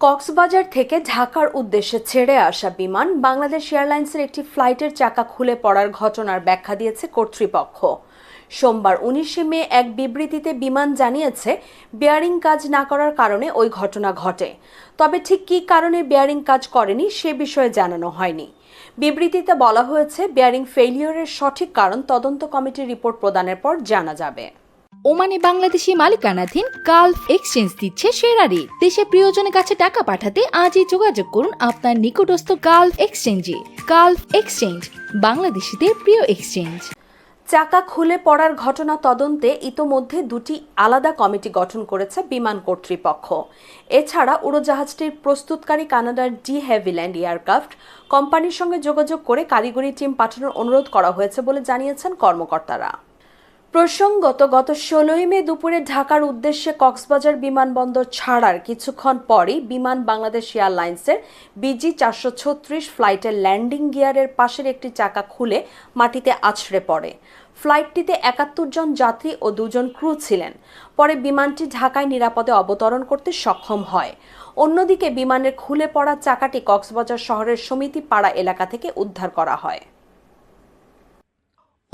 কক্সবাজার থেকে ঢাকার উদ্দেশ্যে ছেড়ে আসা বিমান বাংলাদেশ এয়ারলাইন্সের একটি ফ্লাইটের চাকা খুলে পড়ার ঘটনার ব্যাখ্যা দিয়েছে কর্তৃপক্ষ। সোমবার উনিশে মে এক বিবৃতিতে বিমান জানিয়েছে বেয়ারিং কাজ না করার কারণে ওই ঘটনা ঘটে। তবে ঠিক কী কারণে বেয়ারিং কাজ করেনি সে বিষয়ে জানানো হয়নি। বিবৃতিতে বলা হয়েছে বেয়ারিং ফেইলিওরের সঠিক কারণ তদন্ত কমিটির রিপোর্ট প্রদানের পর জানা যাবে। ওমানে বাংলাদেশি মালিকানাধীন গালফ এক্সচেঞ্জ দিচ্ছে সেরা রেট দেশে প্রিয়জনের কাছে টাকা পাঠাতে আজই যোগাযোগ করুন আপনার নিকটস্থ গালফ এক্সচেঞ্জে। গালফ এক্সচেঞ্জ, বাংলাদেশিদের প্রিয় এক্সচেঞ্জ। চাকা খুলে পড়ার ঘটনা তদন্তে ইতোমধ্যে দুটি আলাদা কমিটি গঠন করেছে বিমান কর্তৃপক্ষ। এছাড়া উড়োজাহাজটির প্রস্তুতকারী কানাডার ডি হ্যাভিল্যান্ড এয়ারক্রাফট কোম্পানির সঙ্গে যোগাযোগ করে কারিগরি টিম পাঠানোর অনুরোধ করা হয়েছে বলে জানিয়েছেন কর্মকর্তারা। প্রসঙ্গত, গত ষোলোই মে দুপুরে ঢাকার উদ্দেশ্যে কক্সবাজার বিমানবন্দর ছাড়ার কিছুক্ষণ পরই বিমান বাংলাদেশ এয়ারলাইন্সের বিজি চারশো ছত্রিশ ফ্লাইটের ল্যান্ডিং গিয়ারের পাশের একটি চাকা খুলে মাটিতে আছড়ে পড়ে। ফ্লাইটটিতে একাত্তর জন যাত্রী ও দুজন ক্রু ছিলেন। পরে বিমানটি ঢাকায় নিরাপদে অবতরণ করতে সক্ষম হয়। অন্যদিকে বিমানের খুলে পড়া চাকাটি কক্সবাজার শহরের সমিতি পাড়া এলাকা থেকে উদ্ধার করা হয়।